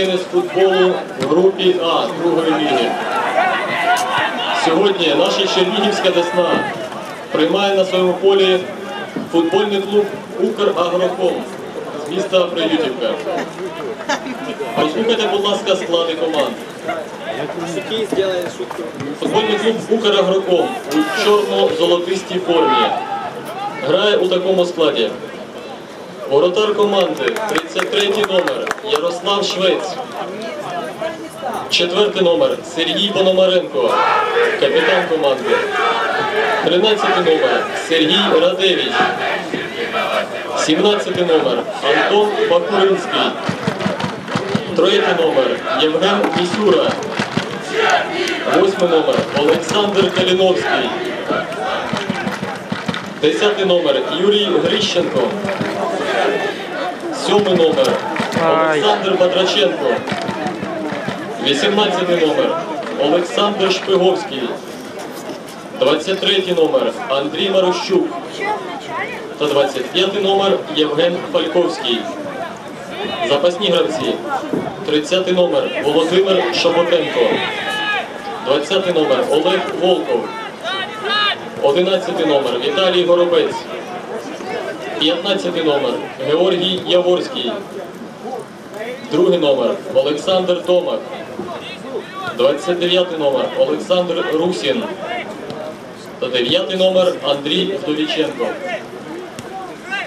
України з футболу в групі А другої ліги. Сьогодні наша Чернігівська Десна приймає на своєму полі футбольний клуб Украгроком з міста Приютівка. Послухайте, будь ласка, склади команд. Футбольний клуб Украгроком у чорно-золотистій формі. Грає у такому складі. Воротар команди 33 номер Ярослав Швець. Четвертий номер Сергій Пономаренко, капітан команди. 13 номер Сергій Радевич. 17 номер Антон Бакуринський. Третій номер Євген Місюра. Восьмий номер Олександр Каліновський. Десятий номер Юрій Грищенко. Сьомий номер Олександр Батраченко. Вісімнадцятий номер Олександр Шпиговський. 23 номер Андрій Марущук. Та 25 номер Євген Фальковський. Запасні гравці. 30 номер Володимир Шаботенко. 20 номер Олег Волков. 11 номер Віталій Горобець. 15 номер Георгій Яворський. Другий номер Олександр Томак. 29 номер Олександр Русін. Та 9 номер Андрій Вдовіченко.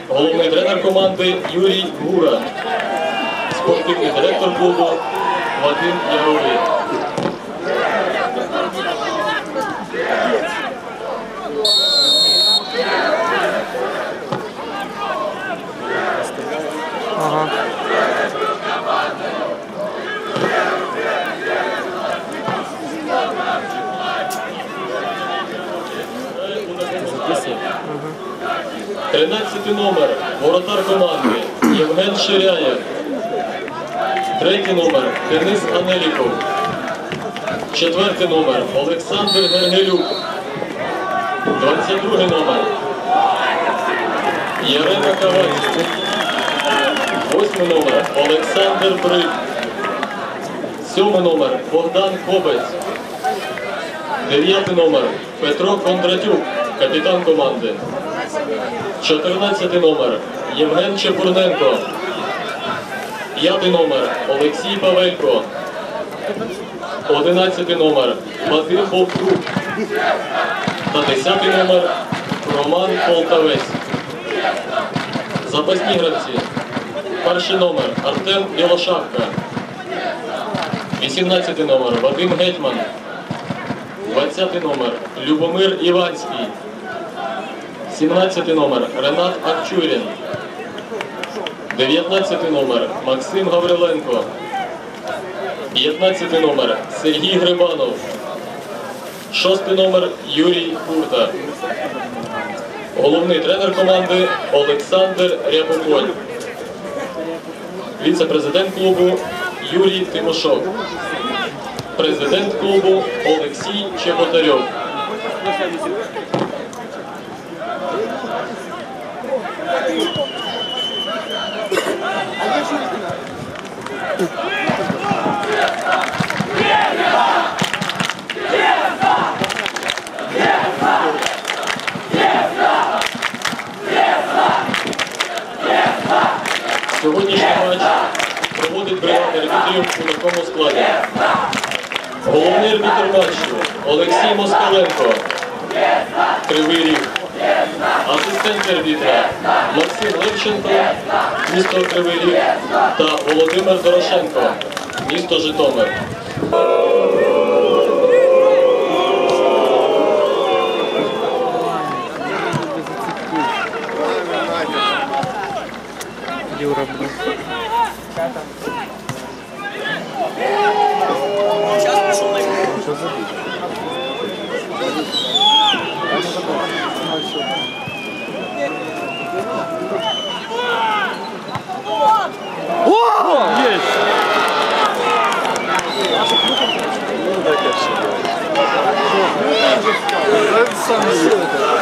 Головний тренер команди Юрій Гура. Спортивний директор клубу Вадим Яровий. Тринадцятий номер воротар команди Євген Ширяєв. Третій номер Денис Анеліков. Четвертий номер Олександр Гергелюк. 22 номер Ярема Кавацький. Восьмий номер Олександр Брик. Сьомий номер Богдан Кобець. Дев'ятий номер Петро Кондратюк, капітан команди. 14 номер Євген Чепурненко. П'ятий номер Олексій Павелько. 11 номер Вадим Бовтрук. Та 10 номер Роман Полтавець. Запасні гравці. Перший номер Артем Білошапка. 18 номер Вадим Гетьман. 20 номер Любомир Іванський. 17 номер Ренат Акчурін. 19 номер Максим Гавриленко. 15 номер Сергій Грибанов. 6 номер Юрій Курта. Головний тренер команди Олександр Рябополь. Віце-президент клубу Юрій Тимошок. Президент клубу Олексій Чеботарьов. Сьогоднішній матч проводить бригада арбітрів у такому складі. Головний арбітр матчу Олексій Москаленко. Кривий ріг. Асистент арбітра Максим Левченко, місто Кривий Ріг та Володимир Дорошенко, місто Житомир. Юра, блин. Ух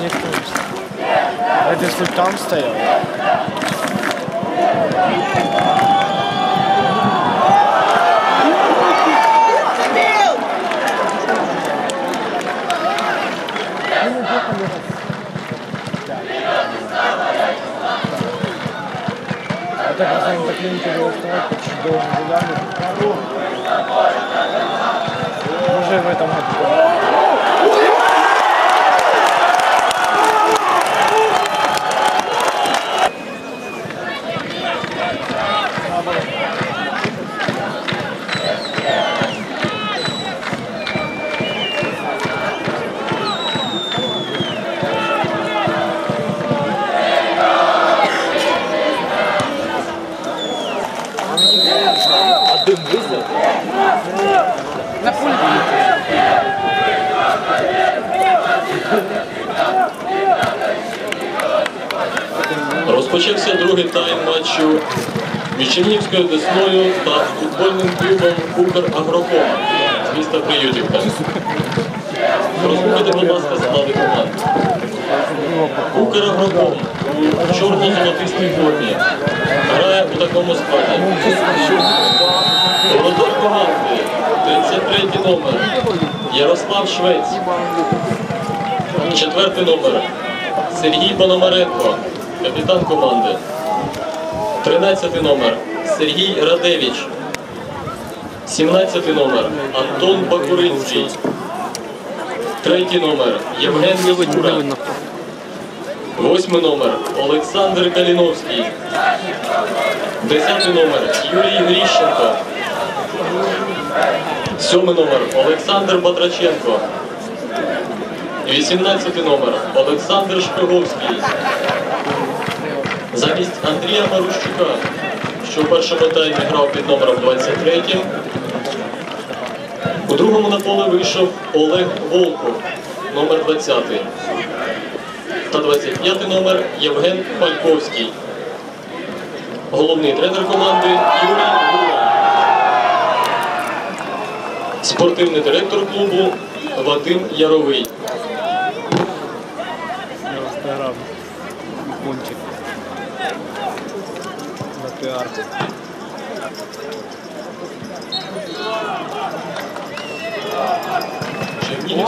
Нет, конечно. Это если там стоял. А так, на самом так линьке было вставать, почти долго гуляли. Уже в этом году. Розпочався другий тайм матчу між Чернігівською Десною та футбольним клубом «Украгроком» з міста Приютівка. Розслухайте, будь ласка, склади команд. «Украгроком» у чорно-золотистій формі грає у такому складі. Володар команди 33 номер Ярослав Швець. Четвертий номер Сергій Пономаренко, капітан команди. 13 номер Сергій Радевич. 17 номер Антон Бакуринський. Третій номер Євген Міскура. Восьмий номер Олександр Каліновський. Десятий номер Юрій Гріщенко. Сьомий номер Олександр Батраченко. 18 номер Олександр Шпиговський. Замість Андрія Марущука, що в першому таймі грав під номером 23. У другому на поле вийшов Олег Волков, номер 20. Та 25 номер Євген Пальковський. Головний тренер команди Юрій Гура. Спортивний директор клубу Вадим Яровий. На пиар. Чернігів...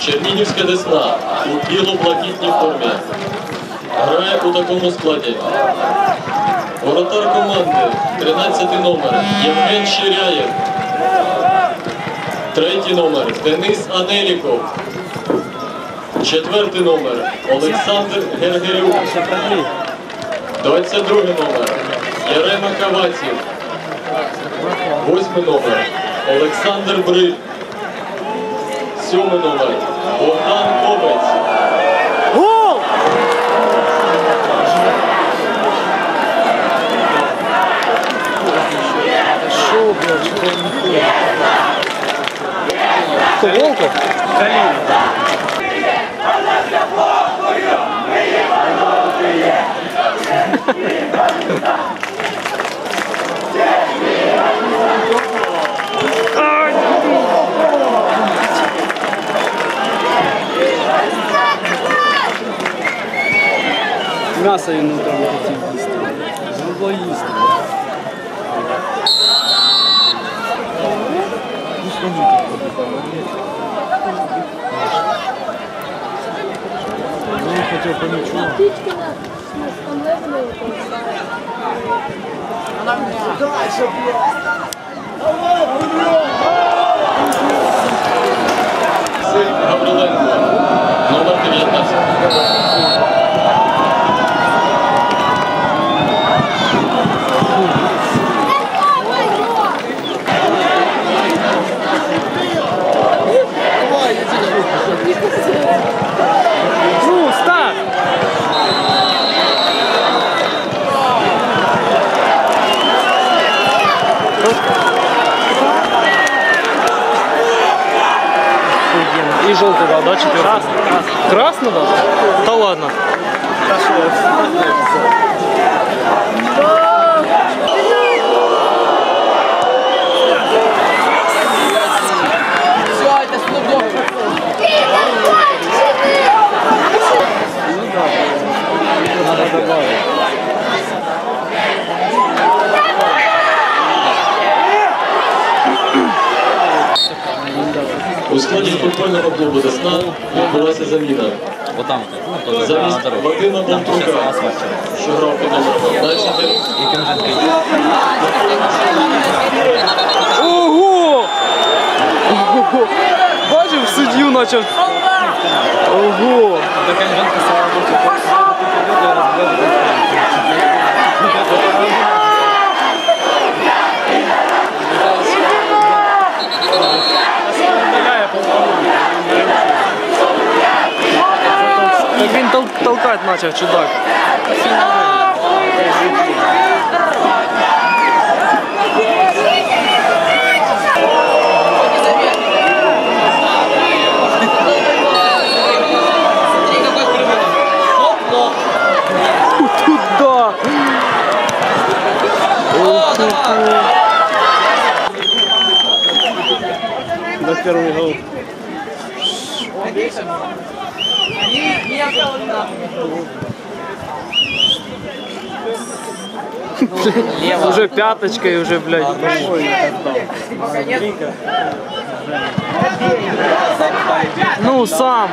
Чернігівська Десна у біло-блакитній формі. Грає у такому складі. Воротар команди 13 номер Євген Ширяєв. Третій номер Денис Анеліков. Четвертий номер Олександр Гергерюк. 22 номер Ярема Каваців. Восьмий номер Олександр Бриль. Сьоминовий, Богдан Кобець. Гол! Шо, блядь, что он не ходит? Кто, Волков? Калинин. хотів їсти. Зробило їсти. Ну, не хотел по ничего. Птичка на на становленную полосая. Василь Гавриленко, номер 19. Футбольного клубу Десна відбулася заміна. Вот там, ну, Замість. Вадима Бонтрука, що грав під номером 15. Ого! Бачив, суддю почав. Ого! До Кемженко слава богу, толкать начал чудак. Туда! На первый гол. Уже пяточкой, уже, блядь. Ну, сам.